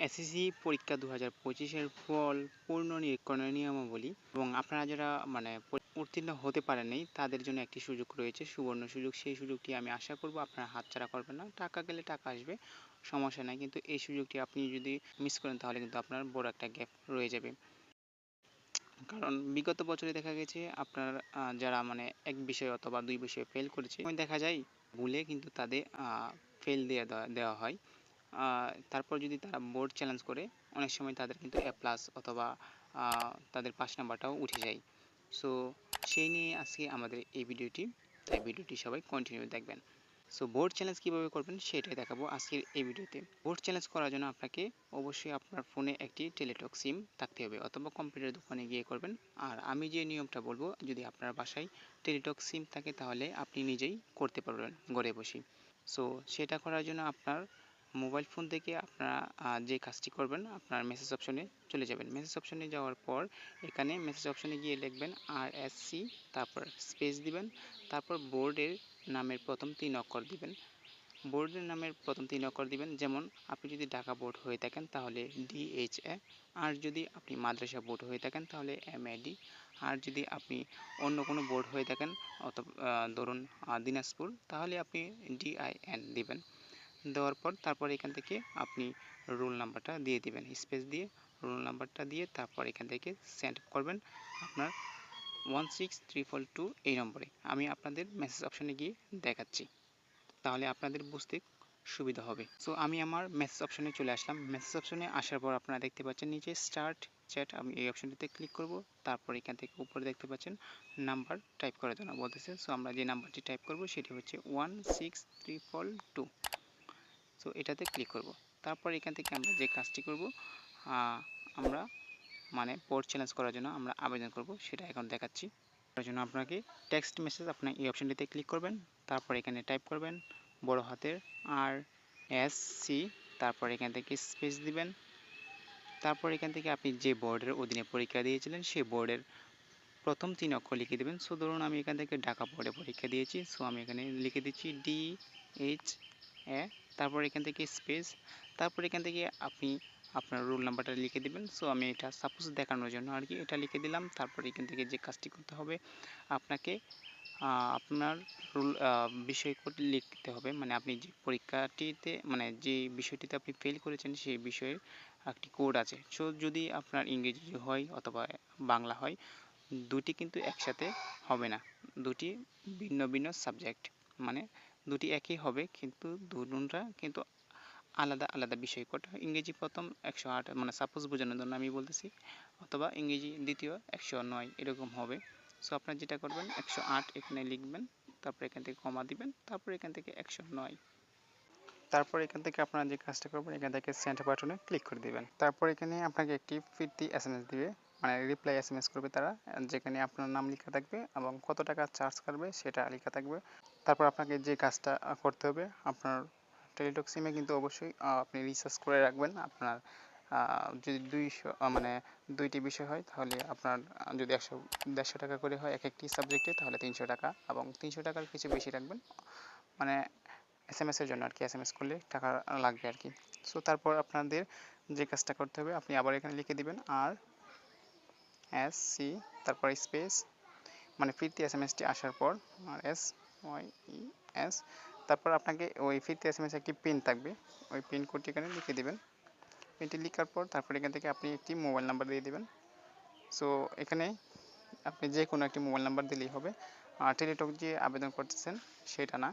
SSC পরীক্ষা দু হাজার পঁচিশের ফল পূর্ণ নিরীক্ষণের নিয়মাবলী এবং আপনারা যারা মানে উত্তীর্ণ হতে পারেননি, তাদের জন্য একটি সুযোগ রয়েছে, সুবর্ণ সুযোগ। সেই সুযোগটি আমি আশা করব আপনারা হাতছাড়া করবেন না। টাকা গেলে টাকা আসবে, সমস্যা নাই। কিন্তু এই সুযোগটি আপনি যদি মিস করেন, তাহলে কিন্তু আপনার বড় একটা গ্যাপ রয়ে যাবে। কারণ বিগত বছরে দেখা গেছে, আপনার যারা মানে এক বিষয় অথবা দুই বিষয়ে ফেল করেছে, দেখা যায় ভুলে কিন্তু তাদের ফেল দেওয়া দেওয়া হয়। তারপর যদি তারা বোর্ড চ্যালেঞ্জ করে, অনেক সময় তাদের কিন্তু এ প্লাস অথবা তাদের পাস নাম্বারটাও উঠে যায়। সো সেই নিয়ে আজকে আমাদের এই ভিডিওটি। তাই ভিডিওটি সবাই কন্টিনিউ দেখবেন। সো বোর্ড চ্যালেঞ্জ কীভাবে করবেন সেটাই দেখাবো আজকের এই ভিডিওতে। বোর্ড চ্যালেঞ্জ করার জন্য আপনাকে অবশ্যই আপনার ফোনে একটি টেলিটক সিম থাকতে হবে অথবা কম্পিউটার দোকানে গিয়ে করবেন। আর আমি যে নিয়মটা বলব, যদি আপনার বাসায় টেলিটক সিম থাকে তাহলে আপনি নিজেই করতে পারবেন ঘরে বসে সো সেটা করার জন্য আপনার মোবাইল ফোন থেকে আপনারা যে কাজটি করবেন, আপনার মেসেজ অপশনে চলে যাবেন। মেসেজ অপশনে যাওয়ার পর এখানে মেসেজ অপশনে গিয়ে লিখবেন আর তারপর স্পেস দিবেন, তারপর বোর্ডের নামের প্রথম তিন অক্ষর দিবেন। বোর্ডের নামের প্রথম তিন অক্ষর দিবেন, যেমন আপনি যদি ঢাকা বোর্ড হয়ে থাকেন, তাহলে ডিএইচ এ আর যদি আপনি মাদ্রাসা বোর্ড হয়ে থাকেন, তাহলে এম এ ডি আর যদি আপনি অন্য কোনো বোর্ড হয়ে থাকেন, অথবা ধরুন দিনাজপুর, তাহলে আপনি ডিআইএন দিবেন। দেওয়ার পর তারপর এখান থেকে আপনি রোল নাম্বারটা দিয়ে দিবেন, স্পেস দিয়ে রোল নাম্বারটা দিয়ে তারপর এখান থেকে সেন্ড করবেন আপনার ওয়ান সিক্স ট্রিপল টু এই নম্বরে। আমি আপনাদের মেসেজ অপশনে গিয়ে দেখাচ্ছি, তাহলে আপনাদের বুঝতে সুবিধা হবে। সো আমি আমার মেসেজ অপশনে চলে আসলাম। মেসেজ অপশনে আসার পর আপনারা দেখতে পাচ্ছেন নিচে স্টার্ট চ্যাট, আমি এই অপশনটিতে ক্লিক করব, তারপর এখান থেকে উপরে দেখতে পাচ্ছেন নাম্বার টাইপ করার জন্য বলতেছে। সো আমরা যে নাম্বারটি টাইপ করব সেটি হচ্ছে one six triple two. So এটাতে ক্লিক করব। তারপর এখান থেকে আমরা যে কাজটি করব আমরা মানে পোর্ট চ্যালেঞ্জ করার জন্য আমরা আবেদন করব, সেটা এখন দেখাচ্ছি। তার জন্য আপনাকে টেক্সট মেসেজ আপনার এই অপশনটিতে ক্লিক করবেন, তারপর এখানে টাইপ করবেন, বড় হাতের আর এস সি তারপর এখান থেকে স্পেস দিবেন। তারপর এখান থেকে আপনি যে বোর্ডের অধীনে পরীক্ষা দিয়েছিলেন, সেই বোর্ডের প্রথম তিন অক্ষর লিখে দেবেন। সো ধরুন আমি এখান থেকে ঢাকা বোর্ডে পরীক্ষা দিয়েছি। সো আমি এখানে লিখে দিচ্ছি ডি এইচ এ তারপর এখান থেকে স্পেস তারপর এখান থেকে আপনি আপনার রোল নাম্বারটা লিখে দিবেন। সো আমি এটা সাপোজ দেখানোর জন্য আর কি এটা লিখে দিলাম। তারপর এখান থেকে যে কাজটি করতে হবে, আপনাকে আপনার রোল বিষয় কোড লিখতে হবে। মানে আপনি যে পরীক্ষাটিতে মানে যে বিষয়টিতে আপনি ফেল করেছেন, সেই বিষয়ের একটি কোড আছে। সো যদি আপনার ইংরেজি হয় অথবা বাংলা হয়, দুটি কিন্তু একসাথে হবে না। দুটি ভিন্ন ভিন্ন সাবজেক্ট মানে দুটি একই হবে, কিন্তু দুটা কিন্তু আলাদা আলাদা বিষয় কোড। ইংরেজি প্রথম একশো আট মানে সাপোজ বোঝানোর জন্য আমি বলতেছি, অথবা ইংরেজি দ্বিতীয় একশো নয়, এরকম হবে। সো আপনার যেটা করবেন, একশো আট এখানে লিখবেন, তারপর এখান থেকে কমা দিবেন, তারপর এখান থেকে একশো নয়। তারপর এখান থেকে আপনারা যে কাজটা করবেন, এখান থেকে সেন্ড বাটনে ক্লিক করে দিবেন। তারপর এখানে আপনাকে একটি ফিরতি এস এম এস দিবে মানে রিপ্লাই এস এম এস করবে তারা, যেখানে আপনার নাম লেখা থাকবে এবং কত টাকা চার্জ করবে সেটা লেখা থাকবে। তারপর আপনাকে যে কাজটা করতে হবে, আপনার টেলিটক সিমে কিন্তু অবশ্যই আপনি রিচার্জ করে রাখবেন। আপনার যদি দুইশো মানে দুইটি বিষয় হয়, তাহলে আপনার যদি একশো, দেড়শো টাকা করে হয় এক একটি সাবজেক্টে তাহলে তিনশো টাকা এবং তিনশো টাকার কিছু বেশি রাখবেন মানে এস এম এসের জন্য আর কি এস এম এস করলে টাকা লাগবে আর কি সো তারপর আপনাদের যে কাজটা করতে হবে, আপনি আবার এখানে লিখে দিবেন আর এস সি তারপর স্পেস মানে ফিরতি এস এম এসটি আসার পর, আর এস ওয়াই এস তারপর আপনাকে ওই ফিরতি এস এম এস একটি পিন থাকবে। ওই পিন কোডটি এখানে লিখে দিবেন। পিনটি লেখার পর তারপর এখান থেকে আপনি একটি মোবাইল নাম্বার দিয়ে দিবেন। সো এখানে আপনি যে কোনো একটি মোবাইল নাম্বার দিলেই হবে। আর টেলিটক যে আবেদন করতেছেন, সেটা না।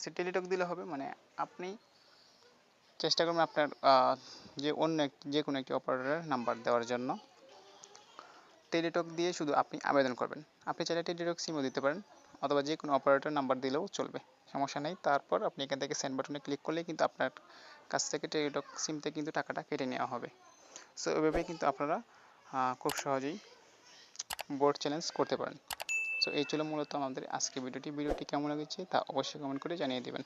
সে টেলিটক দিলে হবে মানে আপনি চেষ্টা করবেন আপনার যে অন্য একটি যে কোনো একটি অপারেটরের নাম্বার দেওয়ার জন্য। টেলিটক দিয়ে শুধু আপনি আবেদন করবেন। আপনি চাইলে টেলিটক সিমও দিতে পারেন। অথবা যে কোনো অপারেটর নাম্বার দিলেও চলবে, সমস্যা নেই। তারপর আপনি এখান থেকে সেন্ড বাটনে ক্লিক করলে কিন্তু আপনার কাছ থেকে টেলিটক সিম থেকে কিন্তু টাকাটা কেটে নেওয়া হবে। সো এভাবেই কিন্তু আপনারা খুব সহজেই বোর্ড চ্যালেঞ্জ করতে পারেন। সো এই ছিল মূলত আমাদের আজকে ভিডিওটি। ভিডিওটি কেমন লেগেছে তা অবশ্যই কমেন্ট করে জানিয়ে দেবেন।